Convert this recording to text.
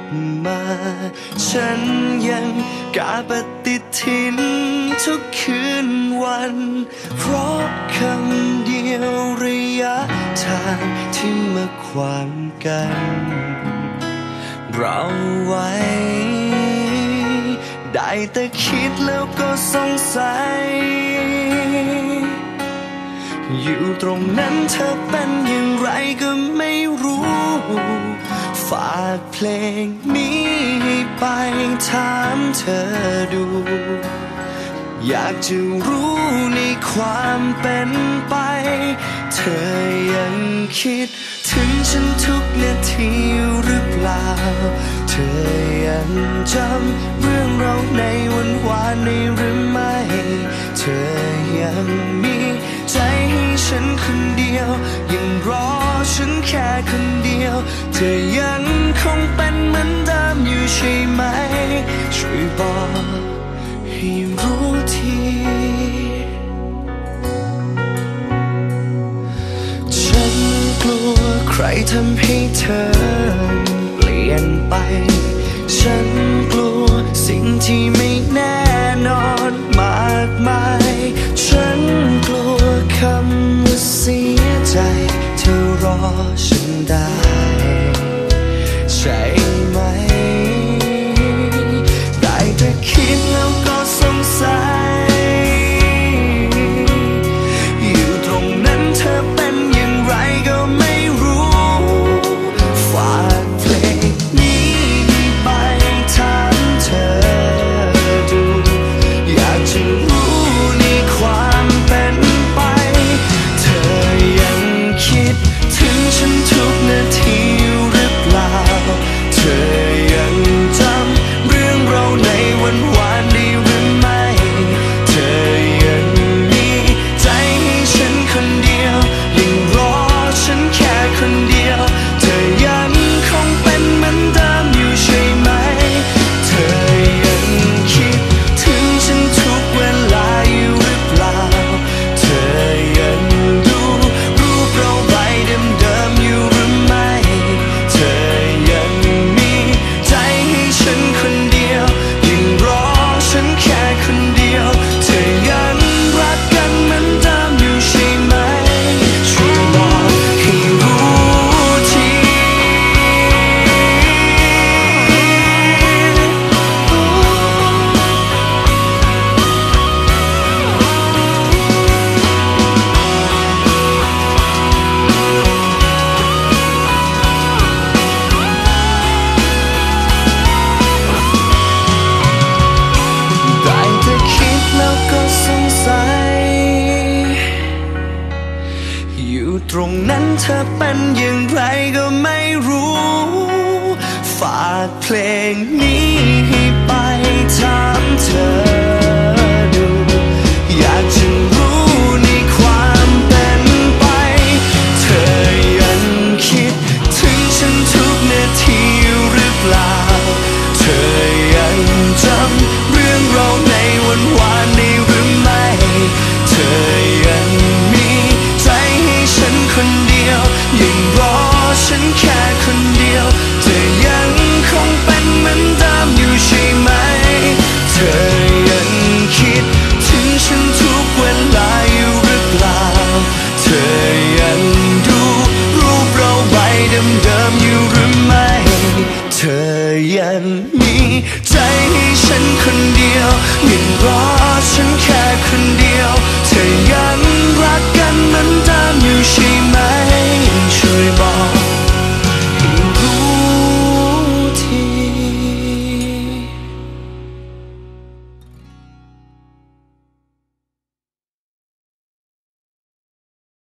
บมา ฉันยังกาปฏิทินทุกคืนวัน เพราะคำเดียวระยะทางที่มาขวางกัน เราไว้ ได้แต่คิดแล้วก็สงสัย อยู่ตรงนั้นเธอเป็นอย่างไรก็ไม่ ฝากเพลงนี้ไปถามเธอดู อยากจะรู้ในความเป็นไป เธอยังคิดถึงฉันทุกนาทีหรือเปล่า เธอยังจำเรื่องเราในวันวานในหรือไม่ เธอยังมีใจให้ฉันคนเดียว ยังรอฉันแค่คน เธอยังคงเป็นเหมือนเดิมอยู่ใช่ไหม ช่วยบอกให้รู้ทีฉันกลัวใครทำให้เธอเปลี่ยนไป ฉันกลัวสิ่งที่ไม่แน่นอนมากมาย ธอเป็นอย่างไรก็ไม่รู้ ฝากเพลงนี้ไปถามเธอ